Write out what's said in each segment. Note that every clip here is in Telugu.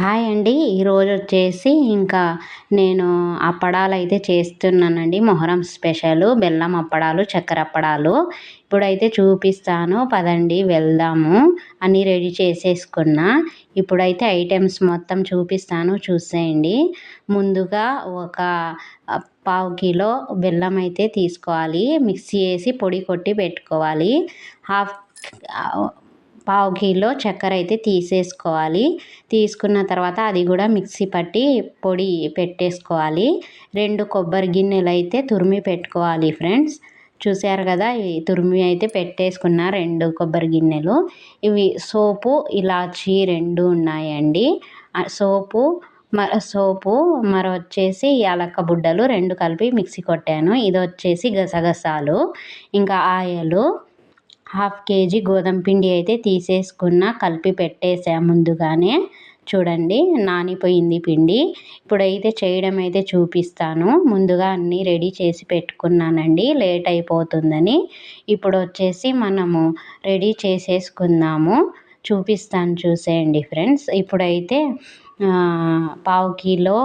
హాయ్ అండి. ఈరోజు వచ్చేసి ఇంకా నేను అప్పడాలు అయితే చేస్తున్నానండి. మొహరం స్పెషల్ బెల్లం అప్పడాలు చక్కెర అప్పడాలు. ఇప్పుడైతే చూపిస్తాను. పదండి వెళ్దాము. అన్నీ రెడీ చేసేసుకున్నా. ఇప్పుడైతే ఐటమ్స్ మొత్తం చూపిస్తాను. చూసేయండి. ముందుగా ఒక పావు కిలో బెల్లం అయితే తీసుకోవాలి. మిక్సీ వేసి పొడి కొట్టి పెట్టుకోవాలి. హాఫ్ పావు కిలో చక్కెర అయితే తీసేసుకోవాలి. తీసుకున్న తర్వాత అది కూడా మిక్సీ పట్టి పొడి పెట్టేసుకోవాలి. రెండు కొబ్బరి గిన్నెలు అయితే తురిమి పెట్టుకోవాలి ఫ్రెండ్స్. చూసారు కదా ఇవి తురిమి అయితే పెట్టేసుకున్న రెండు కొబ్బరి గిన్నెలు. ఇవి సోపు ఇలాచి రెండు ఉన్నాయండి. సోపు మ సోపు మరి వచ్చేసి యాలక్క బుడ్డలు రెండు కలిపి మిక్సీ కొట్టాను. ఇది వచ్చేసి గసగసాలు. ఇంకా ఆయిలు. హాఫ్ కేజీ గోధుమ పిండి అయితే తీసేసుకున్న కలిపి పెట్టేసా ముందుగానే. చూడండి నానిపోయింది పిండి. ఇప్పుడైతే చేయడం అయితే చూపిస్తాను. ముందుగా అన్నీ రెడీ చేసి పెట్టుకున్నానండి. లేట్ అయిపోతుందని. ఇప్పుడు వచ్చేసి మనము రెడీ చేసేసుకుందాము. చూపిస్తాను చూసేయండి ఫ్రెండ్స్. ఇప్పుడైతే పావు కిలో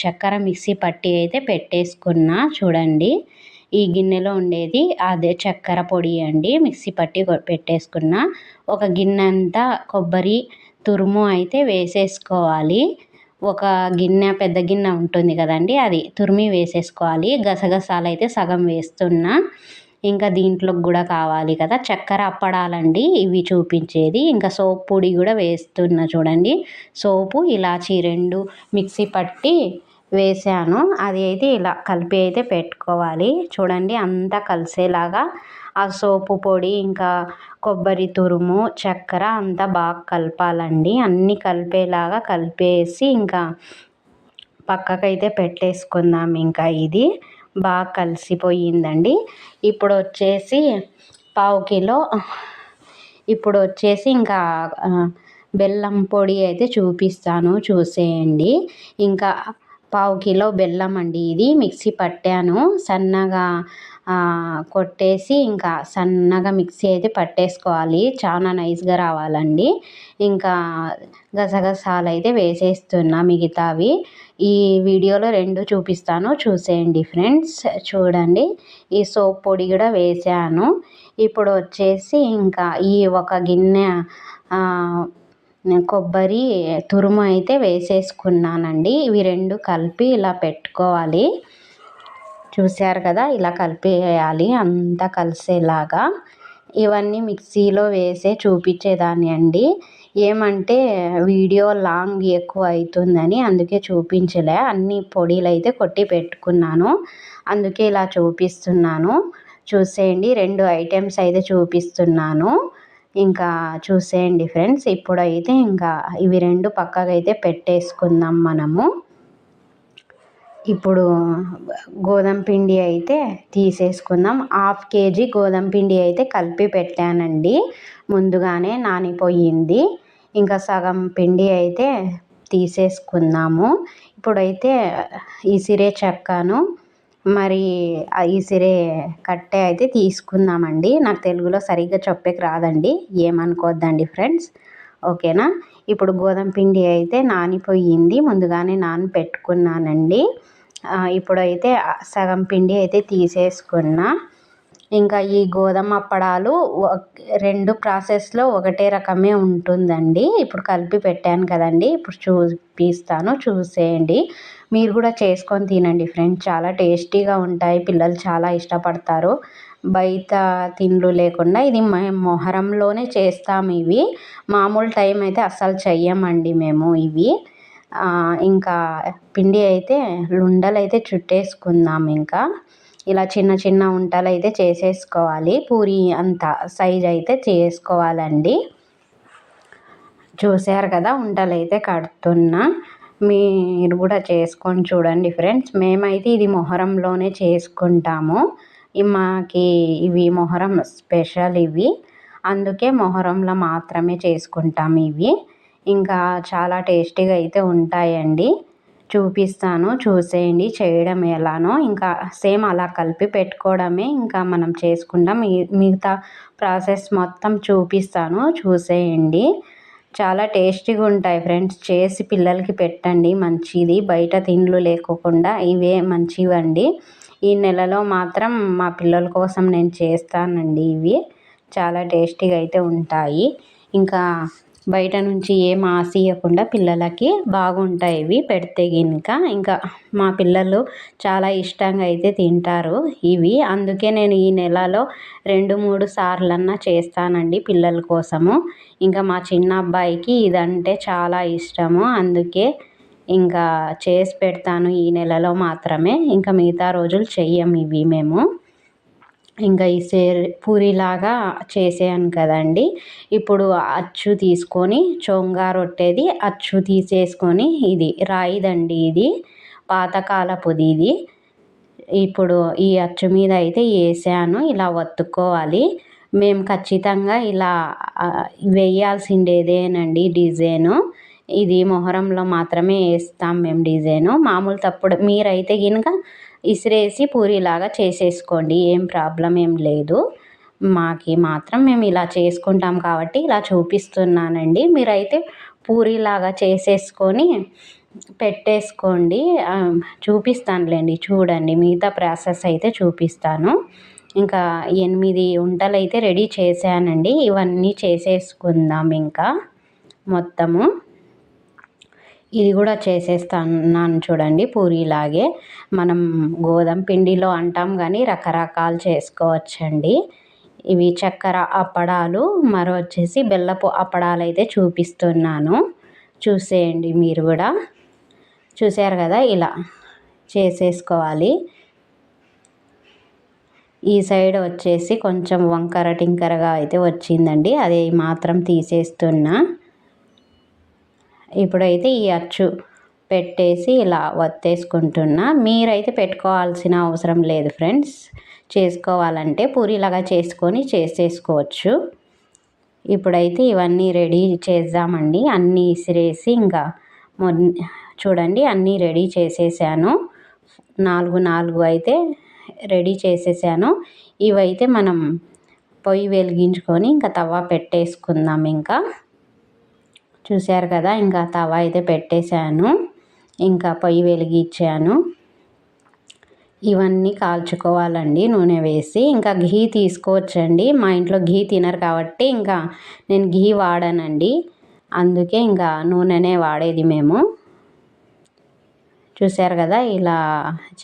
చక్కెర మిక్సీ పట్టి అయితే పెట్టేసుకున్నా. చూడండి. ఈ గిన్నెలో ఉండేది అదే చక్కెర పొడి అండి. మిక్సీ పట్టి పెట్టేసుకున్న. ఒక గిన్నె అంతా కొబ్బరి తురుము అయితే వేసేసుకోవాలి. ఒక గిన్నె పెద్ద గిన్నె ఉంటుంది కదండి అది తురిమి వేసేసుకోవాలి. గసగసాలు అయితే సగం వేస్తున్నా. ఇంకా దీంట్లోకి కూడా కావాలి కదా. చక్కెర అప్పడాలండి ఇవి చూపించేది. ఇంకా సోప్ పొడి కూడా వేస్తున్నా చూడండి. సోపు ఇలాచి రెండు మిక్సీ పట్టి వేసాను అది అయితే ఇలా కలిపి అయితే పెట్టుకోవాలి. చూడండి అంతా కలిసేలాగా ఆ సోపు పొడి ఇంకా కొబ్బరి తురుము చక్కెర అంతా బాగా కలపాలండి. అన్నీ కలిపేలాగా కలిపేసి ఇంకా పక్కకైతే పెట్టేసుకుందాం ఇంకా ఇది. బాగా కలిసిపోయిందండి. ఇప్పుడు వచ్చేసి పావు కిలో ఇప్పుడు వచ్చేసి ఇంకా బెల్లం పొడి అయితే చూపిస్తాను చూసేయండి. ఇంకా పావు కిలో బెల్లం అండి ఇది. మిక్సీ పట్టాను. సన్నగా కొట్టేసి ఇంకా సన్నగా మిక్సీ అయితే పట్టేసుకోవాలి. చాలా నైస్గా రావాలండి. ఇంకా గసగసాలు అయితే వేసేస్తున్నా మిగతావి. ఈ వీడియోలో రెండు చూపిస్తాను. చూసేయండి ఫ్రెండ్స్. చూడండి. ఈ సోప్ పొడి కూడా వేసాను. ఇప్పుడు వచ్చేసి ఇంకా ఈ ఒక గిన్నె కొబ్బరి తురుము అయితే వేసేసుకున్నానండి. ఇవి రెండు కలిపి ఇలా పెట్టుకోవాలి. చూశారు కదా ఇలా కలిపేయాలి అంతా కలిసేలాగా. ఇవన్నీ మిక్సీలో వేసే చూపించేదాన్ని అండి. ఏమంటే వీడియో లాంగ్ ఎక్కువ అవుతుందని అందుకే చూపించలే. అన్ని పొడిలు అయితే కొట్టి పెట్టుకున్నాను. అందుకే ఇలా చూపిస్తున్నాను. చూసేయండి రెండు ఐటమ్స్ అయితే చూపిస్తున్నాను. ఇంకా చూసేయండి ఫ్రెండ్స్. ఇప్పుడైతే ఇంకా ఇవి రెండు పక్కకైతే పెట్టేసుకుందాం మనము. ఇప్పుడు గోధుమ పిండి అయితే తీసేసుకుందాం. హాఫ్ కేజీ గోధుమ పిండి అయితే కలిపి పెట్టానండి. ముందుగానే నానిపోయింది. ఇంకా సగం పిండి అయితే తీసేసుకుందాము. ఇప్పుడైతే ఇసిరే చెక్కను మరి ఈ సిరే కట్టే అయితే తీసుకుందామండి. నాకు తెలుగులో సరిగ్గా చెప్పేకి రాదండి. ఏమనుకోవద్దండి ఫ్రెండ్స్? ఓకేనా? ఇప్పుడు గోధుమ పిండి అయితే నానిపోయింది. ముందుగానే నాని పెట్టుకున్నానండి ఇప్పుడైతే సగం పిండి అయితే తీసేసుకున్నా. ఇంకా ఈ గోధుమ అప్పడాలు రెండు ప్రాసెస్లో ఒకటే రకమే ఉంటుందండి. ఇప్పుడు కలిపి పెట్టాను కదండి. ఇప్పుడు చూపిస్తాను చూసేయండి. మీరు కూడా చేసుకొని తినండి ఫ్రెండ్స్. చాలా టేస్టీగా ఉంటాయి. పిల్లలు చాలా ఇష్టపడతారు. బయట తిండ్లు లేకుండా ఇది మొహరంలోనే చేస్తాము ఇవి. మామూలు టైం అయితే అస్సలు చెయ్యమండి మేము ఇవి. ఇంకా పిండి అయితే లుండలు అయితే చుట్టేసుకుందాం ఇంకా. ఇలా చిన్న చిన్న ఉంటలు అయితే చేసేసుకోవాలి. పూరి అంత సైజ్ అయితే చేసుకోవాలండి. చూసారు కదా ఉంటలు అయితే కడుతున్నా. మీరు కూడా చేసుకొని చూడండి ఫ్రెండ్స్. మేమైతే ఇది మొహరంలోనే చేసుకుంటాము. మాకి ఇవి మొహరం స్పెషల్ ఇవి. అందుకే మొహరంలో మాత్రమే చేసుకుంటాం ఇవి. ఇంకా చాలా టేస్టీగా అయితే ఉంటాయండి. చూపిస్తాను చూసేయండి చేయడం ఎలానో. ఇంకా సేమ్ అలా కలిపి పెట్టుకోవడమే ఇంకా మనం చేసుకుంటాం. మిగతా ప్రాసెస్ మొత్తం చూపిస్తాను చూసేయండి. చాలా టేస్టీగా ఉంటాయి ఫ్రెండ్స్. చేసి పిల్లలకి పెట్టండి మంచిది. బయట తిండ్లు లేకోకుండా ఇవే మంచివండి. ఈ నెలలో మాత్రం మా పిల్లల కోసం నేను చేస్తానండి ఇవి. చాలా టేస్టీగా అయితే ఉంటాయి. ఇంకా బయట నుంచి ఏం ఆశీయకుండా పిల్లలకి బాగుంటాయి ఇవి పెడితే గినుక. ఇంకా మా పిల్లలు చాలా ఇష్టంగా అయితే తింటారు ఇవి. అందుకే నేను ఈ నెలలో రెండు మూడు సార్లన్నా చేస్తానండి పిల్లల కోసము. ఇంకా మా చిన్న అబ్బాయికి ఇదంటే చాలా ఇష్టము. అందుకే ఇంకా చేసి పెడతాను ఈ నెలలో మాత్రమే. ఇంకా మిగతా రోజులు చెయ్యం ఇవి మేము. ఇంకా ఈ సేర్ పూరిలాగా చేసాను కదండి. ఇప్పుడు అచ్చు తీసుకొని చొంగా రొట్టెది అచ్చు తీసేసుకొని ఇది రాయిదండి ఇది పాతకాలపుది ఇది ఇప్పుడు ఈ అచ్చు మీద అయితే వేసాను ఇలా ఒత్తుకోవాలి. మేము ఖచ్చితంగా ఇలా వేయాల్సిండేదేనండి డిజైను. ఇది మొహరంలో మాత్రమే వేస్తాం మేము డిజైను. మామూలు తప్పుడు మీరైతే కనుక ఇసిరేసి పూరిలాగా చేసేసుకోండి. ఏం ప్రాబ్లం ఏం లేదు. మాకి మాత్రం మేము ఇలా చేసుకుంటాం కాబట్టి ఇలా చూపిస్తున్నానండి. మీరైతే పూరిలాగా చేసేసుకొని పెట్టేసుకోండి. చూపిస్తానులేండి. చూడండి. మిగతా ప్రాసెస్ అయితే చూపిస్తాను. ఇంకా ఎనిమిది వంటలు అయితే రెడీ చేశానండి. ఇవన్నీ చేసేసుకుందాం ఇంకా మొత్తము. ఇది కూడా చేసేస్తాను చూడండి పూరీలాగే. మనం గోధుమ పిండిలో అంటాం కానీ రకరకాలు చేసుకోవచ్చండి. ఇవి చక్కెర అప్పడాలు మరో వచ్చేసి బెల్లపు అప్పడాలు అయితే చూపిస్తున్నాను. చూసేయండి మీరు కూడా. చూసారు కదా ఇలా చేసేసుకోవాలి. ఈ సైడ్ వచ్చేసి కొంచెం వంకర టింకరగా అయితే వచ్చిందండి. అది మాత్రం తీసేస్తున్నా. ఇప్పుడైతే ఈ అచ్చు పెట్టేసి ఇలా వత్తేసుకుంటున్నా. మీరైతే పెట్టుకోవాల్సిన అవసరం లేదు ఫ్రెండ్స్. చేసుకోవాలంటే పూరిలాగా చేసుకొని చేసేసుకోవచ్చు. ఇప్పుడైతే ఇవన్నీ రెడీ చేద్దామండి. అన్నీ ఇసిరేసి ఇంకా చూడండి అన్నీ రెడీ చేసేసాను. నాలుగు నాలుగు అయితే రెడీ చేసేసాను. ఇవైతే మనం పొయ్యి వెలిగించుకొని ఇంకా తవ్వ పెట్టేసుకుందాం ఇంకా. చూశారు కదా ఇంకా తవ అయితే పెట్టేశాను. ఇంకా పొయ్యి వెలిగించాను. ఇవన్నీ కాల్చుకోవాలండి నూనె వేసి. ఇంకా ఘీ తీసుకోవచ్చండి. మా ఇంట్లో ఘీ తినరు కాబట్టి ఇంకా నేను ఘీ వాడానండి. అందుకే ఇంకా నూనెనే వాడేది మేము. చూశారు కదా ఇలా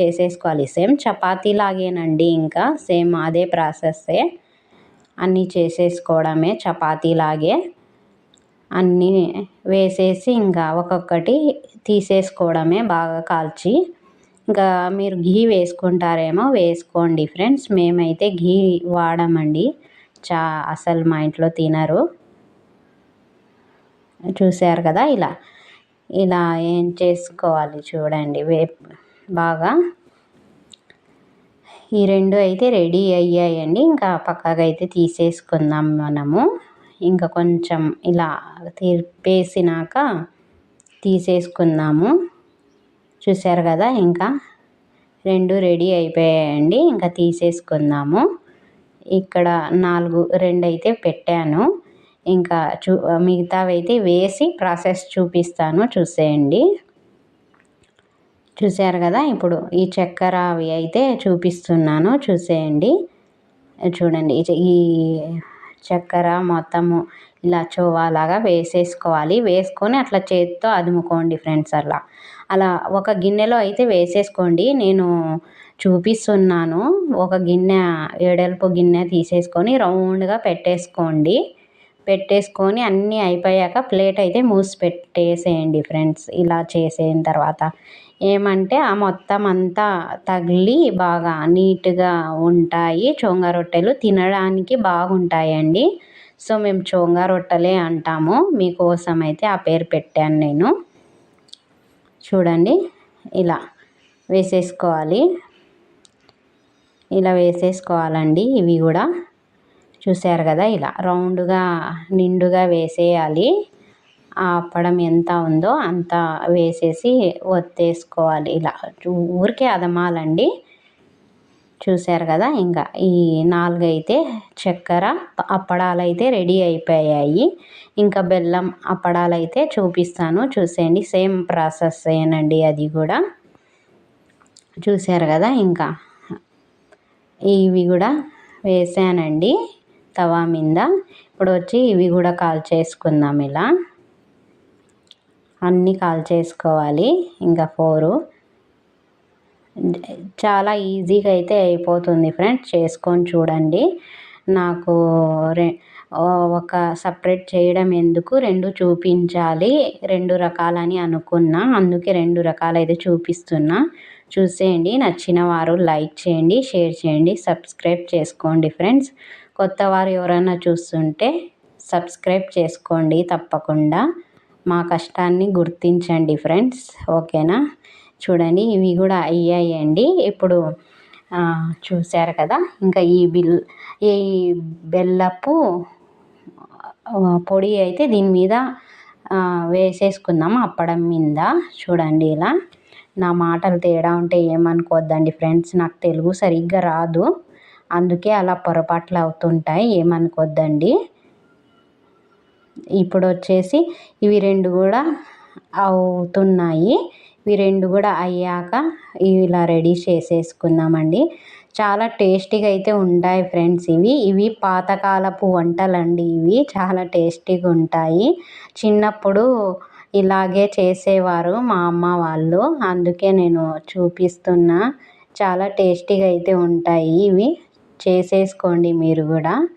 చేసేసుకోవాలి. సేమ్ చపాతీ లాగేనండి ఇంకా. సేమ్ అదే ప్రాసెస్సే. అన్నీ చేసేసుకోవడమే చపాతీలాగే అన్నీ వేసేసి ఇంకా ఒక్కొక్కటి తీసేసుకోవడమే బాగా కాల్చి. ఇంకా మీరు ఘీ వేసుకుంటారేమో వేసుకోండి ఫ్రెండ్స్. మేమైతే ఘీ వాడమండి. చా అసలు మా ఇంట్లో తినరు. చూశారు కదా ఇలా. ఇలా ఏం చేసుకోవాలి చూడండి. వే బాగా. ఈ రెండు అయితే రెడీ అయ్యాయండి. ఇంకా పక్కగా అయితే తీసేసుకుందాం మనము. ఇంకా కొంచెం ఇలా తిప్పేసినాక తీసేసుకుందాము. చూసారు కదా ఇంకా రెండు రెడీ అయిపోయాయండి. ఇంకా తీసేసుకుందాము. ఇక్కడ నాలుగు రెండు అయితే పెట్టాను. ఇంకా చూ మిగతావి అయితే వేసి ప్రాసెస్ చూపిస్తాను చూసేయండి. చూసారు కదా ఇప్పుడు ఈ చక్కెర అవి అయితే చూపిస్తున్నాను చూసేయండి. చూడండి ఈ చక్కెర మొత్తము ఇలా చోవాలాగా వేసేసుకోవాలి. వేసుకొని అట్లా చేతితో అదుముకోండి ఫ్రెండ్స్ అలా అలా ఒక గిన్నెలో అయితే వేసేసుకోండి. నేను చూపిస్తున్నాను. ఒక గిన్నె ఏడల్పు గిన్నె తీసేసుకొని రౌండ్గా పెట్టేసుకోండి. పెట్టేసుకొని అన్నీ అయిపోయాక ప్లేట్ అయితే మూసి పెట్టేసేయండి ఫ్రెండ్స్. ఇలా చేసిన తర్వాత ఏమంటే ఆ మొత్తం అంతా తగిలి బాగా నీట్గా ఉంటాయి. చొంగ రొట్టెలు తినడానికి బాగుంటాయండి. సో మేము చొంగ రొట్టెలే అంటాము. మీకోసం అయితే ఆ పేరు పెట్టాను నేను. చూడండి ఇలా వేసేసుకోవాలి. ఇలా వేసేసుకోవాలండి ఇవి కూడా. చూసారు కదా ఇలా రౌండ్గా నిండుగా వేసేయాలి. ఆ అప్పడం ఎంత ఉందో అంత వేసేసి ఒత్తేసుకోవాలి. ఇలా ఊరికే అదమాలండి. చూశారు కదా ఇంకా ఈ నాలుగైతే చక్కెర అప్పడాలు అయితే రెడీ అయిపోయాయి. ఇంకా బెల్లం అప్పడాలు అయితే చూపిస్తాను. చూసేయండి సేమ్ ప్రాసెస్ ఏనండి అది కూడా. చూశారు కదా ఇంకా ఇవి కూడా వేసానండి. తవా మీద. ఇప్పుడు వచ్చి ఇవి కూడా కాల్ చేసుకుందాం ఇలా. అన్నీ కాల్ చేసుకోవాలి. ఇంకా ఫోరు. చాలా ఈజీగా అయితే అయిపోతుంది ఫ్రెండ్స్. చేసుకొని చూడండి. నాకు రె ఒక సపరేట్ చేయడం ఎందుకు? రెండు చూపించాలి. రెండు రకాలని అనుకున్నా. అందుకే రెండు రకాలైతే చూపిస్తున్నా. చూసేయండి. నచ్చిన వారు లైక్ చేయండి షేర్ చేయండి సబ్స్క్రైబ్ చేసుకోండి ఫ్రెండ్స్. కొత్త వారు ఎవరైనా చూస్తుంటే సబ్స్క్రైబ్ చేసుకోండి తప్పకుండా. మా కష్టాన్ని గుర్తించండి ఫ్రెండ్స్. ఓకేనా? చూడండి ఇవి కూడా అయ్యాయండి. ఇప్పుడు చూశారు కదా? ఇంకా ఈ బిల్ ఈ బెల్లపు పొడి అయితే దీని మీద వేసేసుకుందాం అప్పడం మీద. చూడండి ఇలా. నా మాటలు తేడా ఉంటే ఏమనుకోవద్దండి ఫ్రెండ్స్. నాకు తెలుగు సరిగ్గా రాదు. అందుకే అలా పొరపాట్లు అవుతుంటాయి ఏమనుకోద్దండి. ఇప్పుడు వచ్చేసి ఇవి రెండు కూడా అవుతున్నాయి. ఇవి రెండు కూడా అయ్యాక ఇలా రెడీ చేసేసుకుందామండి. చాలా టేస్టీగా అయితే ఉంటాయి ఫ్రెండ్స్ ఇవి. ఇవి పాతకాలపు వంటలండి ఇవి. చాలా టేస్టీగా ఉంటాయి. చిన్నప్పుడు ఇలాగే చేసేవారు మా అమ్మ వాళ్ళు. అందుకే నేను చూపిస్తున్నా. చాలా టేస్టీగా అయితే ఉంటాయి ఇవి. చేసేసుకోండి మీరు కూడా.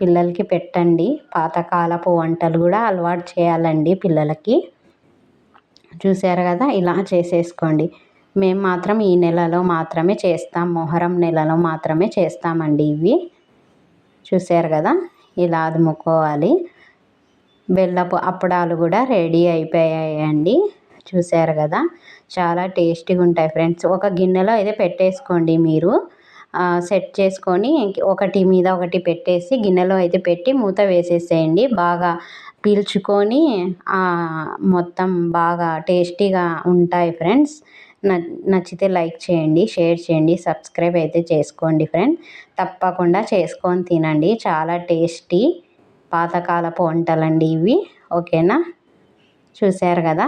పిల్లలకి పెట్టండి. పాతకాలపు వంటలు కూడా అలవాటు చేయాలండి పిల్లలకి. చూసారు కదా? ఇలా చేసేసుకోండి. మేము మాత్రం ఈ నెలలో మాత్రమే చేస్తాం. మొహరం నెలలో మాత్రమే చేస్తామండి ఇవి. చూసారు కదా? ఇలా అదుముకోవాలి. బెల్లపు అప్పడాలు కూడా రెడీ అయిపోయాయండి. చూసారు కదా? చాలా టేస్టీగా ఉంటాయి ఫ్రెండ్స్. ఒక గిన్నెలో అయితే పెట్టేసుకోండి మీరు. సెట్ చేసుకొని ఒకటి మీద ఒకటి పెట్టేసి గిన్నెలో అయితే పెట్టి మూత వేసేసేయండి. బాగా పీల్చుకొని మొత్తం బాగా టేస్టీగా ఉంటాయి ఫ్రెండ్స్. నచ్చితే లైక్ చేయండి షేర్ చేయండి సబ్స్క్రైబ్ అయితే చేసుకోండి ఫ్రెండ్. తప్పకుండా చేసుకొని తినండి. చాలా టేస్టీ పాతకాలపు వంటలండి ఇవి. ఓకేనా? చూశారు కదా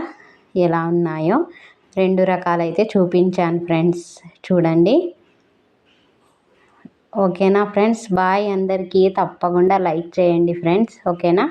ఎలా ఉన్నాయో? రెండు రకాలైతే చూపించాను ఫ్రెండ్స్. చూడండి. ఓకేనా ఫ్రెండ్స్? బాయ్ అందరికీ తప్పకుండా లైక్ చేయండి ఫ్రెండ్స్. ఓకేనా?